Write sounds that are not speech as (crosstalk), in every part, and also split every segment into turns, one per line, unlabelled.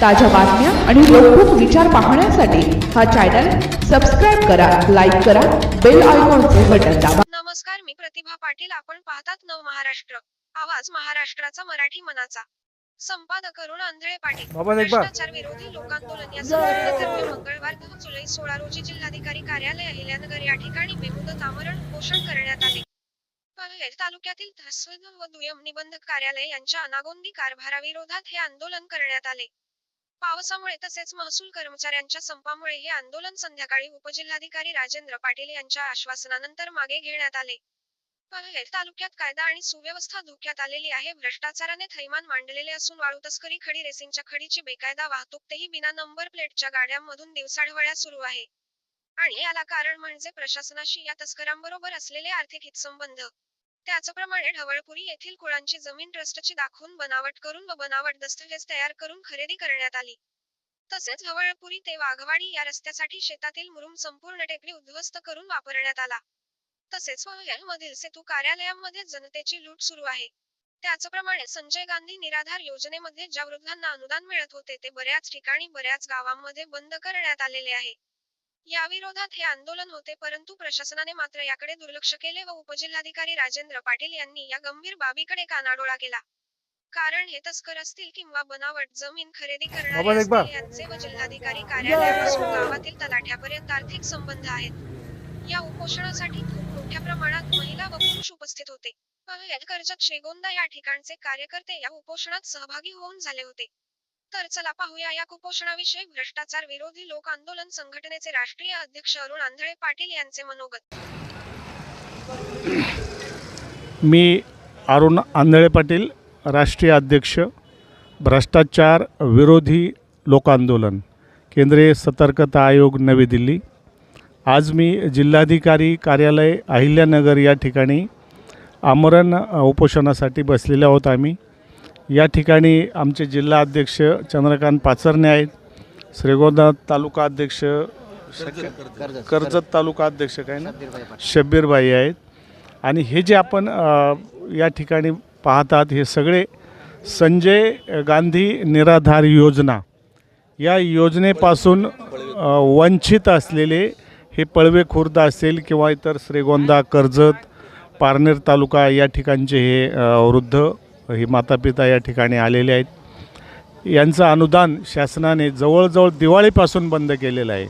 ताज्या बातम्या आणि रोखोक विचार पाहण्यासाठी हा चॅनल सबस्क्राईब करा लाईक करा बेल आयकॉनचे बटन दाबा.
नमस्कार मी प्रतिभा पाटील. आपण पाहतात नव महाराष्ट्र. आवाज महाराष्ट्राचा मराठी मनाचा. संपादक अरुण आंधळे पाटील. भ्रष्टाचार विरोधी लोकांदोलन या संघटनेतर्फे मंगळवार दहा जुलै सोळा रोजी जिल्हाधिकारी कार्यालय अहिल्यानगर या ठिकाणी बेमुदत आमरण उपोषण करण्यात आले. पनवेल तालुक्यातील तहसील व दुय्यम निबंधक कार्यालय यांच्या अनागोंदी कारभाराविरोधात हे आंदोलन करण्यात आले. पावसामुळे तसेच महसूल कर्मचाऱ्यांच्या संपामुळे हे आंदोलन संध्याकाळी उपजिल्हाधिकारी राजेंद्र पाटील यांच्या आश्वासनानंतर मागे घेण्यात आले. तालुक्यात कायदा आणि सुव्यवस्था धोक्यात आलेली आहे. भ्रष्टाचाराने थैमान मांडलेले असून वाळू तस्करी खडी रेसिंगच्या खडीची बेकायदा वाहतूक तेही बिना नंबर प्लेटच्या गाड्यांमधून दिवसाढवळ्या सुरू आहे. आणि याला कारण म्हणजे प्रशासनाशी या तस्करांबरोबर असलेले आर्थिक हितसंबंध. त्याचप्रमाणे ढवळपुरी येथील कुळांची जमीन ट्रस्टची दाखवून बनावट करून व बनावट दस्तऐवज तयार करून खरेदी करण्यात आली. तसेच ढवळपुरी ते वाघवाडी या रस्त्यासाठी शेतातील मुरुम संपूर्ण टेकडी उद्ध्वस्त करून वापरण्यात आला. तसेच मधील सेतू कार्यालयांमध्ये जनतेची लूट सुरू आहे. त्याचप्रमाणे संजय गांधी निराधार योजनेमध्ये ज्या वृद्धांना अनुदान मिळत होते ते बऱ्याच ठिकाणी बऱ्याच गावांमध्ये बंद करण्यात आलेले आहे. या विरोधात हे आंदोलन होते परंतु प्रशासनाने मात्र याकडे दुर्लक्ष केले व उपजिल्हाधिकारी राजेंद्र पाटील यांनी या गंभीर बाबीकडे कानाडोळा केला. कारण हे तस्कर असतील किंवा बनावट जमीन खरेदी करणारे. असतील यांचे व जिल्हाधिकारी कार्यालयापासून गावातील तलाठ्यापर्यंत आर्थिक संबंध आहेत. या उपोषणासाठी खूप मोठ्या प्रमाणात महिला व पुरुष उपस्थित होते. कर्जत श्रीगोंदा या ठिकाणचे कार्यकर्ते या उपोषणात सहभागी होऊन झाले होते. तर चला पाहूया या कुपोषणाविषयी भ्रष्टाचार विरोधी लोक आंदोलन संघटनेचे राष्ट्रीय अध्यक्ष अरुण आंधळे पाटील यांचे मनोगत.
मी अरुण आंधळे पाटील राष्ट्रीय अध्यक्ष भ्रष्टाचार विरोधी लोकांदोलन केंद्रीय सतर्कता आयोग नवी दिल्ली. आज मी जिल्हाधिकारी कार्यालय अहिल्यानगर या ठिकाणी आमरण उपोषणासाठी बसलेले आहोत आम्ही. या ठिकाणी आमचे जिल्हा अध्यक्ष चंद्रकांत पाचरणे आहेत. श्रीगोंदा तालुका अध्यक्ष कर्जत तालुका अध्यक्ष काय ना? शब्बीरबाई आहेत. आणि हे जे आपण या ठिकाणी पाहतात हे सगळे संजय गांधी निराधार योजना. या योजनेपासून वंचित असलेले हे पळवे खुर्द असेल किंवा इतर श्रीगोंदा कर्जत पारनेर तालुका या ठिकाणचे हे वृद्ध हे मातापिता या ठिकाणी आलेले आहेत. यांचं अनुदान शासनाने जवळजवळ दिवाळीपासून बंद केलेलं आहे.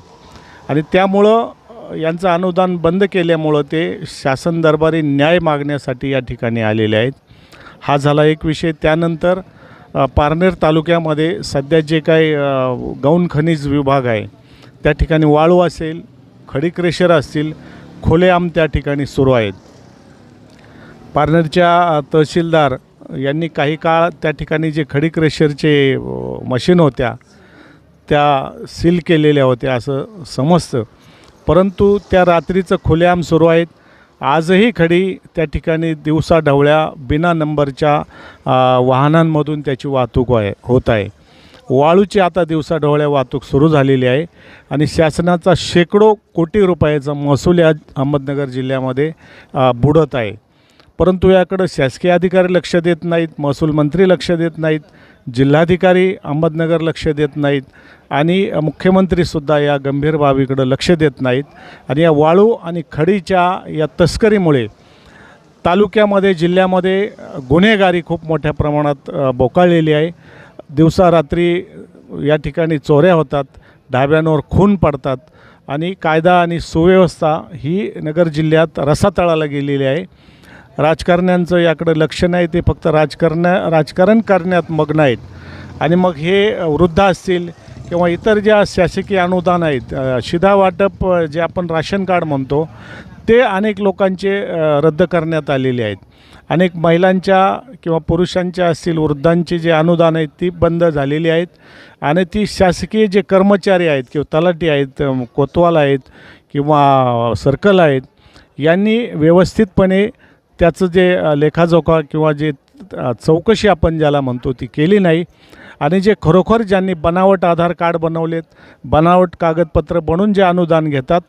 आणि त्यामुळं यांचं अनुदान बंद केल्यामुळं ते शासन दरबारी न्याय मागण्यासाठी या ठिकाणी आलेले आहेत. हा झाला एक विषय. त्यानंतर पारनेर तालुक्यामध्ये सध्या जे काही गौण खनिज विभाग आहे त्या ठिकाणी वाळू असेल खडी क्रेशर असतील खोलेआम त्या ठिकाणी सुरू आहेत. पारनेरच्या तहसीलदार यांनी काही काळ त्या ठिकाणी जे खडी क्रेशरचे मशीन होत्या त्या सील केलेल्या होत्या असं समजतं. परंतु त्या रात्रीचं खुलेआम सुरू आहेत. आजही खडी त्या ठिकाणी दिवसा ढवळ्या बिना नंबरच्या वाहनांमधून त्याची वाहतूक आहे होत आहे. वाळूची आता दिवसा ढवळ्या वाहतूक सुरू झालेली आहे आणि शासनाचा शेकडो कोटी रुपयाचा महसूल या अहमदनगर जिल्ह्यामध्ये बुडत आहे. परंतु याकडं शासकीय अधिकारी लक्ष देत नाहीत महसूल मंत्री लक्ष देत नाहीत जिल्हाधिकारी अहमदनगर लक्ष देत नाहीत आणि मुख्यमंत्रीसुद्धा या गंभीर बाबीकडं लक्ष देत नाहीत. आणि या वाळू आणि खडीच्या या तस्करीमुळे तालुक्यामध्ये जिल्ह्यामध्ये गुन्हेगारी खूप मोठ्या प्रमाणात बोकाळलेली आहे. दिवसा रात्री या ठिकाणी चोऱ्या होतात ढाब्यांवर खून पडतात आणि कायदा आणि सुव्यवस्था ही नगर जिल्ह्यात रसातळाला गेलेली आहे. राजकारण्यांचं याकडं लक्ष नाही ते फक्त राजकारण राजकारण करण्यात मग्न आहेत. आणि मग हे वृद्ध असतील किंवा इतर ज्या शासकीय अनुदान आहेत शिधा वाटप जे आपण राशन कार्ड म्हणतो ते अनेक लोकांचे रद्द करण्यात आलेले आहेत. अनेक महिलांच्या किंवा पुरुषांच्या असतील वृद्धांची जे अनुदान आहेत ती बंद झालेली आहेत. आणि ती शासकीय जे कर्मचारी आहेत किंवा तलाठी आहेत कोतवाल आहेत किंवा सर्कल आहेत यांनी व्यवस्थितपणे त्याचं जे लेखाजोखा किंवा जे चौकशी आपण ज्याला म्हणतो ती केली नाही. आणि जे खरोखर ज्यांनी बनावट आधार कार्ड बनवलेत बनावट कागदपत्र बनवून जे अनुदान घेतात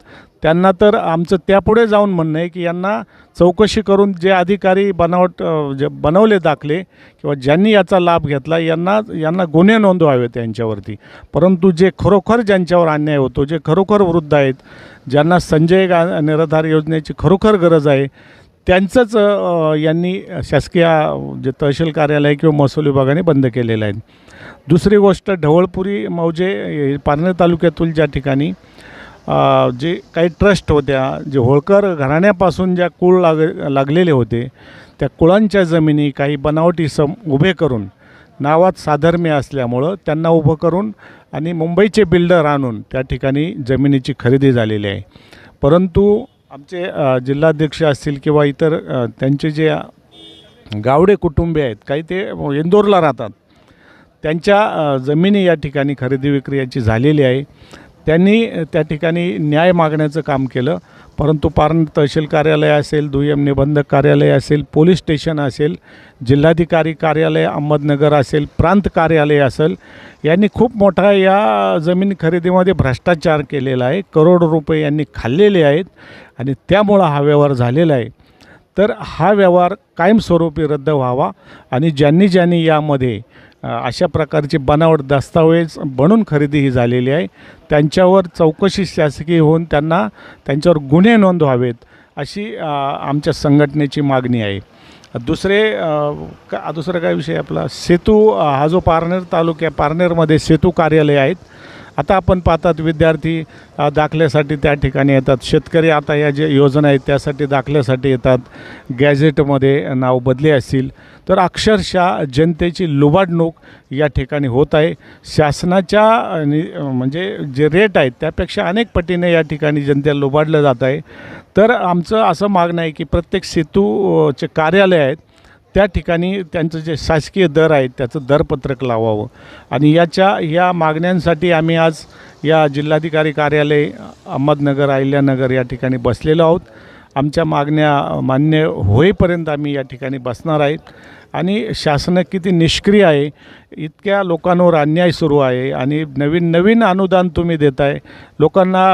त्यांना तर आमचं त्यापुढे जाऊन म्हणणं आहे की यांना चौकशी करून जे अधिकारी बनावट जे बनवले दाखले किंवा ज्यांनी याचा लाभ घेतला यांना यांना गुन्हे नोंदवावेत यांच्यावरती. परंतु जे खरोखर ज्यांच्यावर अन्याय होतो जे खरोखर वृद्ध आहेत ज्यांना संजय गा निराधार योजनेची खरोखर गरज आहे त्यांचंच यांनी शासकीय जे तहसील कार्यालय किंवा महसूल विभागाने बंद केलेलं आहे. दुसरी गोष्ट ढवळपुरी मौजे पारनेर तालुक्यातील ज्या ठिकाणी जे काही ट्रस्ट होत्या जे होळकर घराण्यापासून ज्या कुळ लाग लागलेले होते त्या कुळांच्या जमिनी काही बनावटी सम उभे करून नावात साधर्म्य असल्यामुळं त्यांना उभं करून आणि मुंबईचे बिल्डर आणून त्या ठिकाणी जमिनीची खरेदी झालेली आहे. परंतु आमचे जिल्हाध्यक्ष असतील किंवा इतर त्यांचे जे गावडे कुटुंबे आहेत काही ते इंदोरला राहतात. त्यांच्या जमिनी या ठिकाणी खरेदी विक्री याची झालेली आहे. त्यांनी त्या ठिकाणी न्याय मागण्याचं काम केलं. परंतु पारण तहसील कार्यालय असेल दुय्यम निबंधक कार्यालय असेल पोलीस स्टेशन असेल जिल्हाधिकारी कार्यालय अहमदनगर असेल प्रांत कार्यालय असेल यांनी खूप मोठा या जमीन खरेदीमध्ये भ्रष्टाचार केलेला आहे. करोड रुपये यांनी खाल्लेले आहेत आणि त्यामुळं हा व्यवहार झालेला आहे. तर हा व्यवहार कायमस्वरूपी रद्द व्हावा आणि ज्यांनी ज्यांनी यामध्ये अशा प्रकारची बनावट दस्तावेज बनून खरेदी ही झालेली आहे. त्यांच्यावर चौकशी शासकीय होऊन त्यांना त्यांच्यावर गुन्हे नोंद व्हावेत अशी आमच्या संघटनेची मागणी आहे. दुसरे का दुसरा काय विषय आपला? सेतू हा जो पारनेर तालुक्या पारनेरमध्ये सेतू कार्यालय आहेत. आता आपण पाहतात विद्यार्थी दाखल्यासाठी त्या ठिकाणी येतात. शेतकरी आता या जे योजना आहेत त्यासाठी दाखल्यासाठी येतात. गॅझेटमध्ये नाव बदले असतील. तर अक्षरशः जनतेची लुबाडणूक या ठिकाणी होत आहे. शासनाच्या नि- म्हणजे जे रेट आहेत त्यापेक्षा अनेक पटीने या ठिकाणी जनतेला लुबाडलं जात आहे. तर आमचं असं मागणं आहे की प्रत्येक सेतूचे कार्यालय आहेत त्या ठिकाणी त्यांचं जे शासकीय दर आहे त्याचं दरपत्रक लावावं. आणि याच्या या मागण्यांसाठी आम्ही आज या जिल्हाधिकारी कार्यालय अहमदनगर अहिल्यानगर या ठिकाणी बसलेलो आहोत. आमच्या मागण्या मान्य होईपर्यंत आम्ही या ठिकाणी बसणार आहेत. आणि शासन किती निष्क्रिय आहे इतक्या लोकांवर अन्याय सुरू आहे आणि नवीन नवीन अनुदान तुम्ही देत आहे लोकांना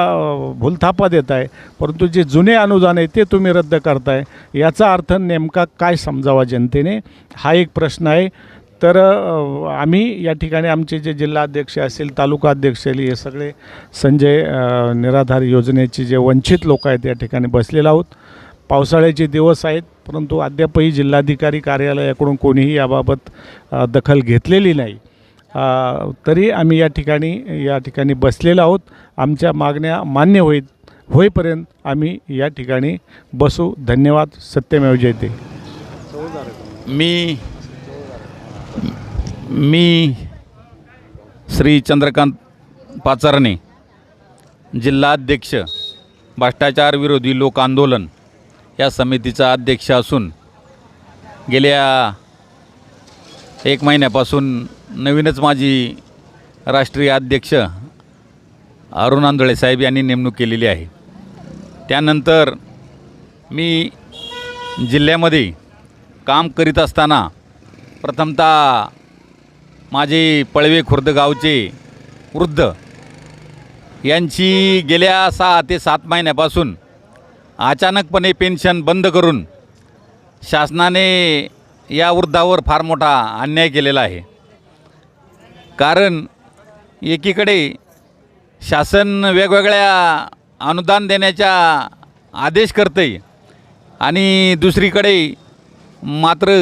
भूलथापा देत आहे परंतु जे जुने अनुदान आहे ते तुम्ही रद्द करताय याचा अर्थ नेमका काय समजावा जनतेने? हा एक प्रश्न आहे. तर आम्ही या ठिकाणी आमचे जे जिल्हाध्यक्ष असतील तालुका अध्यक्ष असतील हे सगळे संजय निराधार योजनेचे जे वंचित लोक आहेत या ठिकाणी बसलेले आहोत. पावसाळ्याचे दिवस आहेत परंतु अद्यापही जिल्हाधिकारी कार्यालयाकडून कोणीही याबाबत दखल घेतलेली नाही. तरी आम्ही या ठिकाणी या ठिकाणी बसलेलो आहोत. आमच्या मागण्या मान्य होईल होईपर्यंत आम्ही या ठिकाणी बसू. धन्यवाद. सत्यमेव जयते
मी मी श्री चंद्रकांत पाचारणे जिल्हाध्यक्ष भ्रष्टाचार विरोधी लोक आंदोलन या समितीचा अध्यक्ष असून गेल्या एक महिन्यापासून नवीनच माझी राष्ट्रीय अध्यक्ष अरुण आंधळे साहेब यांनी नेमणूक केलेली आहे. त्यानंतर मी जिल्ह्यामध्ये काम करीत असताना प्रथमतः माझे पळवे खुर्द गावचे वृद्ध यांची गेल्या सहा ते सात महिन्यापासून अचानकपणे पेन्शन बंद करून शासनाने या वृद्धावर फार मोठा अन्याय केलेला आहे. कारण एकीकडे शासन वेगवेगळ्या अनुदान देण्याच्या आदेश करते आणि दुसरीकडे मात्र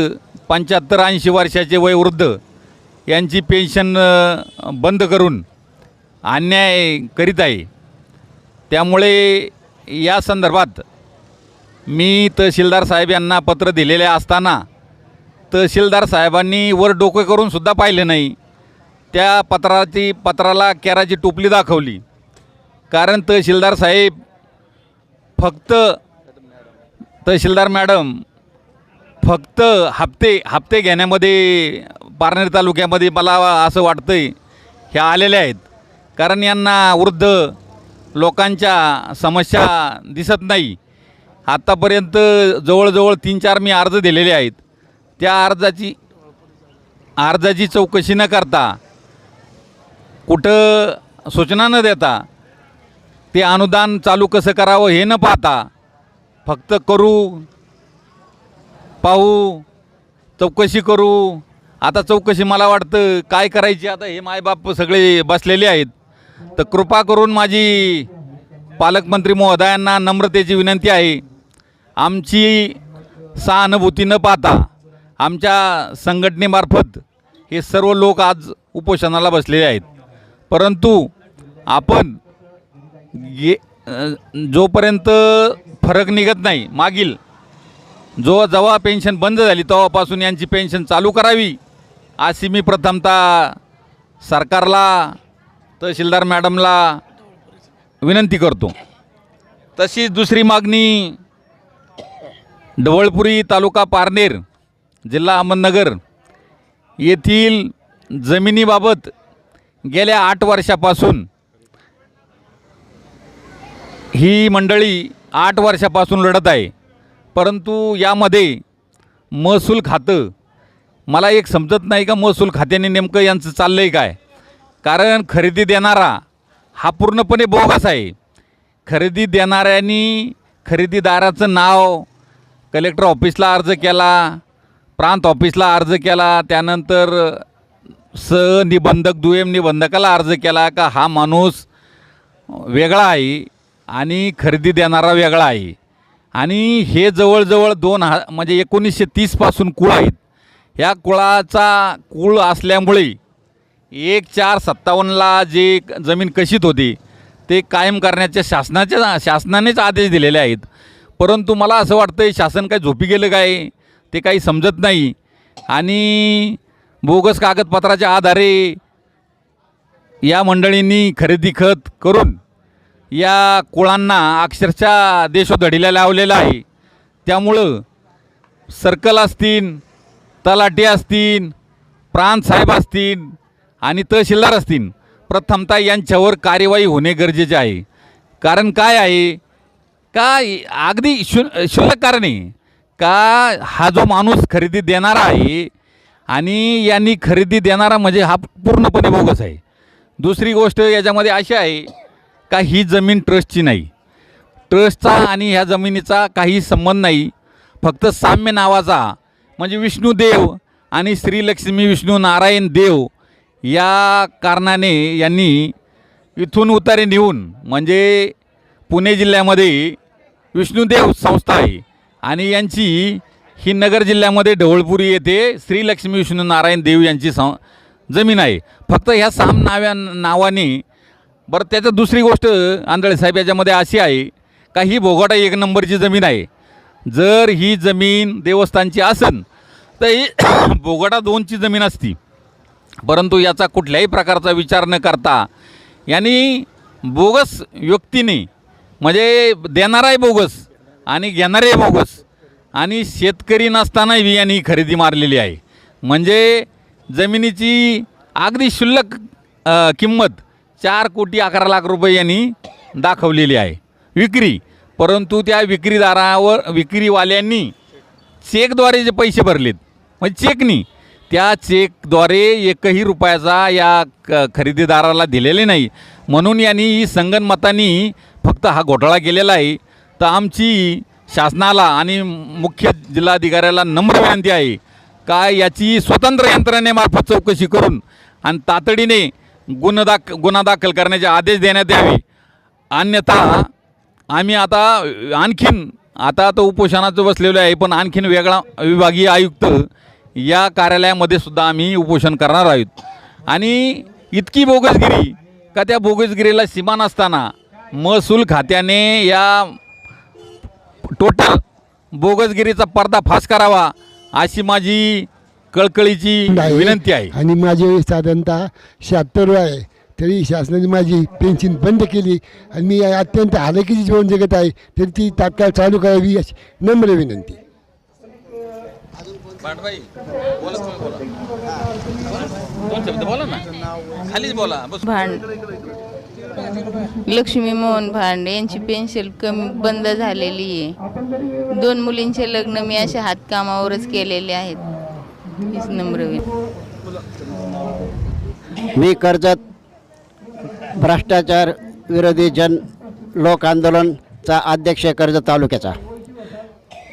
पंच्याहत्तर ऐंशी वर्षाचे वयोवृद्ध यांची पेन्शन बंद करून अन्याय करीत आहे. त्यामुळे या संदर्भात मी तहसीलदार साहेब यांना पत्र दिलेले असताना तहसीलदार साहेबांनी वर डोकं करून सुद्धा पाहिले नाही. त्या पत्राची पत्राला कॅराची टोपली दाखवली. कारण तहसीलदार साहेब फक्त तहसीलदार मॅडम फक्त हप्ते हप्ते घेण्यामध्ये पारनेर तालुक्यामध्ये मला असं वाटतं आहे ह्या आलेल्या आहेत. कारण यांना वृद्ध लोकांच्या समस्या दिसत नाही. आत्तापर्यंत जवळजवळ तीन चार मी अर्ज दिलेले आहेत. त्या अर्जाची अर्जाची चौकशी न करता कुठं सूचना न देता ते अनुदान चालू कसं करावं हे न पाहता फक्त करू पाहू चौकशी करू. आता चौकशी मला वाटतं काय करायची आता हे मायबाप सगळे बसलेले आहेत. तर कृपा करून माझी पालकमंत्री महोदयांना नम्रतेची विनंती आहे. आमची सहानुभूती न पाहता आमच्या संघटनेमार्फत हे सर्व लोक आज उपोषणाला बसलेले आहेत. परंतु आपण गे जोपर्यंत फरक निघत नाही मागील जो जेव्हा पेन्शन बंद झाली तेव्हापासून यांची पेन्शन चालू करावी अशी मी प्रथमतः सरकारला तहसीलदार मॅडमला विनंती करतो. तशीच दुसरी मागणी ढवळपुरी तालुका पारनेर जिल्हा अहमदनगर येथील जमिनीबाबत गेल्या आठ वर्षापासून ही मंडळी आठ वर्षापासून लढत आहे. परंतु यामध्ये महसूल खातं मला एक समजत नाही का महसूल खात्याने नेमकं यांचं चाललं आहे काय? कारण खरेदी देणारा हा पूर्णपणे बोगस आहे. खरेदी देणाऱ्यांनी खरेदीदाराचं नाव कलेक्टर ऑफिसला अर्ज केला प्रांत ऑफिसला अर्ज केला त्यानंतर सनिबंधक दुय्यम निबंधकाला अर्ज केला का हा माणूस वेगळा आहे आणि खरेदी देणारा वेगळा आहे. आणि हे जवळजवळ दोन हा म्हणजे एकोणीसशे तीसपासून कुळ आहेत. ह्या कुळाचा कुळ असल्यामुळे एक चार सत्तावन्नला जे क- जमीन कशीत होती ते कायम करण्याच्या शासनाच्या शासनानेच आदेश दिलेले आहेत. परंतु मला असं वाटतं शासन काय झोपी गेलं काय? ते काही समजत नाही. आणि बोगस कागदपत्राच्या आधारे या मंडळींनी खरेदी खत करून या कुळांना अक्षरशः देशोधडीला लावलेला आहे. त्यामुळं सर्कल असतील तलाठी असतील प्रांत साहेब असतील आणि तहसीलदार असतील. प्रथमतः यांच्यावर कार्यवाही होणे गरजेचे आहे. कारण काय आहे? का अगदी शु शुल्लक कारण. आहे का हा जो माणूस खरेदी देणारा आहे आणि यांनी खरेदी देणारा म्हणजे हा पूर्णपणे बोगस आहे. दुसरी गोष्ट याच्यामध्ये अशी आहे का ही जमीन ट्रस्टची नाही. ट्रस्टचा आणि ह्या जमिनीचा काही संबंध नाही. फक्त साम्य नावाचा म्हणजे विष्णुदेव आणि श्रीलक्ष्मी विष्णू नारायण देव या कारणाने यांनी इथून उतारे नेऊन म्हणजे पुणे जिल्ह्यामध्ये विष्णुदेव संस्था आहे आणि यांची ही नगर जिल्ह्यामध्ये ढवळपुरी येथे श्रीलक्ष्मी विष्णू नारायण देव यांची सं जमीन आहे. फक्त ह्या साम नाव्या नावाने बरं त्याचं दुसरी गोष्ट आंधळे साहेब याच्यामध्ये अशी आहे का ही भोगाटा एक नंबरची जमीन आहे. जर ही जमीन देवस्थानची असन तर ही (coughs) भोगाटा दोनची जमीन असती. परंतु याचा कुठल्याही प्रकारचा विचार न करता यांनी बोगस व्यक्तीने म्हणजे देणाराही बोगस आणि घेणारे बोगस आणि शेतकरी नसतानाही यांनी खरेदी मारलेली आहे. म्हणजे जमिनीची अगदी शुल्लक किंमत चार कोटी अकरा लाख रुपये यांनी दाखवलेली आहे. विक्री परंतु त्या विक्रीदारावर विक्रीवाल्यांनी चेकद्वारे जे पैसे भरलेत म्हणजे चेकनी त्या चेकद्वारे एकही रुपयाचा या क खरेदीदाराला दिलेले नाही. म्हणून यांनी ही संगनमतानी फक्त हा घोटाळा केलेला आहे. तर आमची शासनाला आणि मुख्य जिल्हाधिकाऱ्याला नम्र विनंती आहे. का याची स्वतंत्र यंत्रणेमार्फत चौकशी करून आणि तातडीने गुन्हा दाख गुन्हा दाखल करण्याचे आदेश देण्यात यावे. अन्यथा आम्ही आता आणखीन आता तर उपोषणाचं बसलेलो आहे पण आणखीन वेगळा विभागीय आयुक्त या कार्यालयामध्ये सुद्धा आम्ही उपोषण करणार आहोत. आणि इतकी बोगसगिरी का त्या बोगसगिरीला सीमा नसताना महसूल खात्याने या टोटल बोगसगिरीचा पर्दाफाश करावा अशी माझी कळकळीची. विनंती आहे.
आणि माझे साधारणतः शहात्तर वय आहे. तरी शासनाने माझी पेन्शन बंद केली आणि मी अत्यंत हालकीची जीवन जगत आहे. तरी ती तात्काळ चालू करावी अशी नम्र विनंती.
बोला ना. खालीच बोला. बस
भांड. लक्ष्मी मोहन भांड यांची पेन्शन कमी बंद झालेली आहे. दोन मुलींचे लग्न मी अशा हातकामावरच केलेले आहेत. हीच नम्र विनंती.
मी कर्जत भ्रष्टाचार विरोधी जन लोक आंदोलनचा अध्यक्ष आहे कर्जत तालुक्याचा.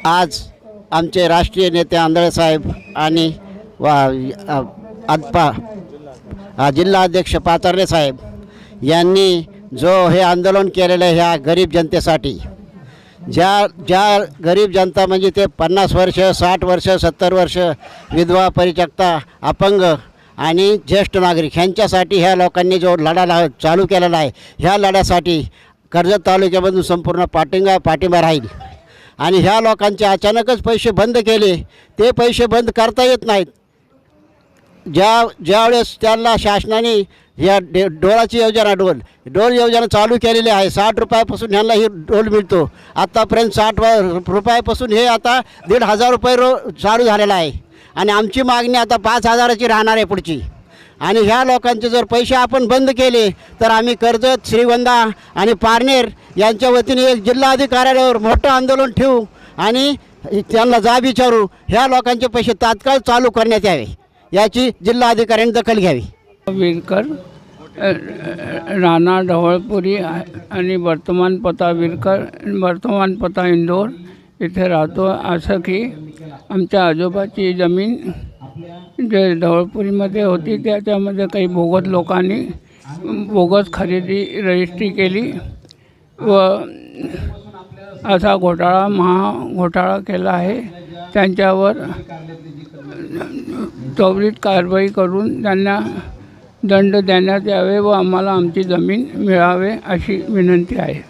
आज आमचे राष्ट्रीय नेते आंधळे साहेब आणि वा जिल्हाध्यक्ष आदपा जिल्हा अध्यक्ष साहेब यांनी जो हे आंदोलन केलेलं आहे ह्या गरीब जनतेसाठी. ज्या ज्या गरीब जनता म्हणजे ते पन्नास वर्ष साठ वर्ष सत्तर वर्ष विधवा परिचक्ता अपंग आणि ज्येष्ठ नागरिक ह्यांच्यासाठी ह्या लोकांनी जो लढा ला चालू केलेला आहे ह्या लढ्यासाठी कर्जत तालुक्यामधून संपूर्ण पाठिंबा पाठिंबा राहील. आणि ह्या लोकांचे अचानकच पैसे बंद केले. ते पैसे बंद करता येत नाहीत. ज्या ज्यावेळेस त्यांना शासनाने या डे डोळाची योजना डोल डोल योजना चालू केलेली आहे साठ रुपयापासून ह्यांना ही डोल मिळतो. आत्तापर्यंत साठ रुपयापासून हे आता दीड हजार रुपये रो चालू झालेला आहे. आणि आमची मागणी आता पाच हजाराची राहणार आहे पुढची. आणि ह्या लोकांचे जर पैसे आपण बंद केले तर आम्ही कर्जत श्रीगोंदा आणि पारनेर यांच्या वतीने एक जिल्हाधिकाऱ्यावर मोठं आंदोलन ठेवू आणि त्यांना जाब विचारू. ह्या लोकांचे पैसे तात्काळ चालू करण्यात यावे. याची जिल्हाधिकाऱ्यांनी दखल घ्यावी.
विरकर राणा ढवळपुरी आणि वर्तमानपता विरकर वर्तमानपता इंदोर इथे राहतो. असं की आमच्या आजोबाची जमीन जे ढवळपुरीमध्ये होती त्याच्यामध्ये काही बोगस लोकांनी बोगस खरेदी रजिस्ट्री केली व असा घोटाळा महा घोटाळा केला आहे. त्यांच्यावर त्वरित कारवाई करून त्यांना दंड देण्यात यावे व आम्हाला आमची जमीन मिळावे अशी विनंती आहे.